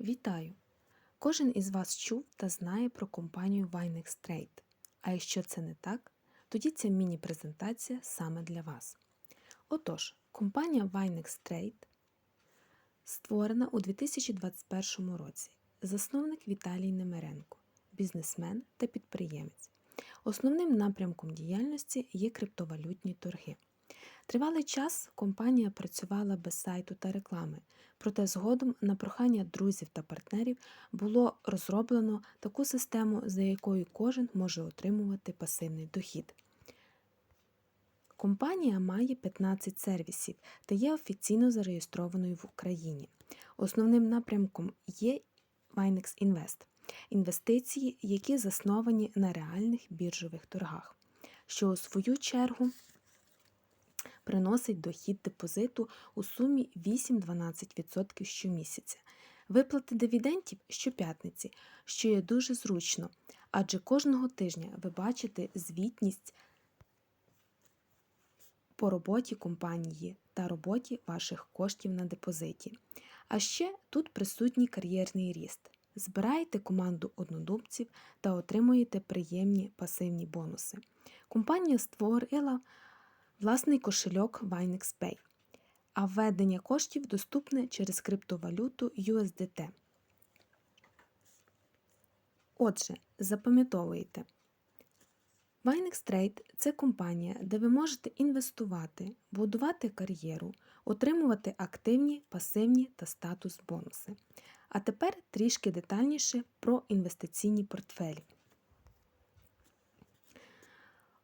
Вітаю! Кожен із вас чув та знає про компанію Vinex Trade. А якщо це не так, тоді ця міні-презентація саме для вас. Отож, компанія Vinex Trade створена у 2021 році. Засновник Віталій Немеренко, бізнесмен та підприємець. Основним напрямком діяльності є криптовалютні торги. Тривалий час компанія працювала без сайту та реклами, проте згодом на прохання друзів та партнерів було розроблено таку систему, за якою кожен може отримувати пасивний дохід. Компанія має 15 сервісів та є офіційно зареєстрованою в Україні. Основним напрямком є Vinex Invest – інвестиції, які засновані на реальних біржових торгах, що у свою чергу приносить дохід депозиту у сумі 8-12% щомісяця. Виплати дивідендів щоп'ятниці, що є дуже зручно, адже кожного тижня ви бачите звітність по роботі компанії та роботі ваших коштів на депозиті. А ще тут присутній кар'єрний ріст. Збираєте команду однодумців та отримуєте приємні пасивні бонуси. Компанія створила власний кошельок Vinex Pay, а введення коштів доступне через криптовалюту USDT. Отже, запам'ятовуйте. Vinex Trade – це компанія, де ви можете інвестувати, будувати кар'єру, отримувати активні, пасивні та статус бонуси. А тепер трішки детальніше про інвестиційні портфелі.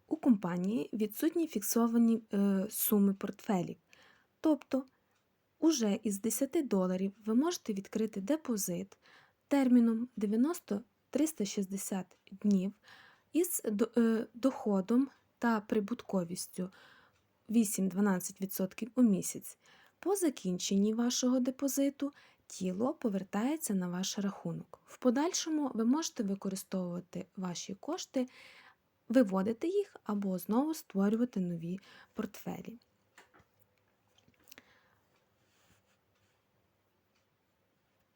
У компанії відсутні фіксовані е, суми портфелів. Тобто, уже із 10 доларів ви можете відкрити депозит терміном 90-360 днів із е, доходом та прибутковістю 8-12% у місяць. По закінченні вашого депозиту тіло повертається на ваш рахунок. В подальшому ви можете використовувати ваші кошти, виводити їх або знову створювати нові портфелі.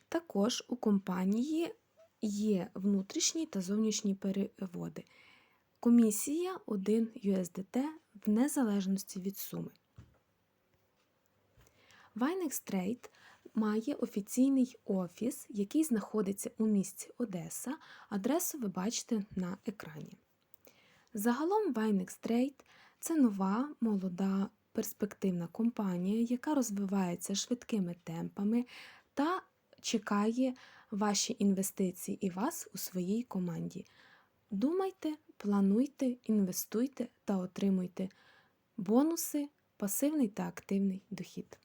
Також у компанії є внутрішні та зовнішні переводи. Комісія 1 USDT в незалежності від суми. Vinex Trade має офіційний офіс, який знаходиться у місті Одеса. Адресу ви бачите на екрані. Загалом Vinex Trade – це нова, молода, перспективна компанія, яка розвивається швидкими темпами та чекає ваші інвестиції і вас у своїй команді. Думайте, плануйте, інвестуйте та отримуйте бонуси, пасивний та активний дохід.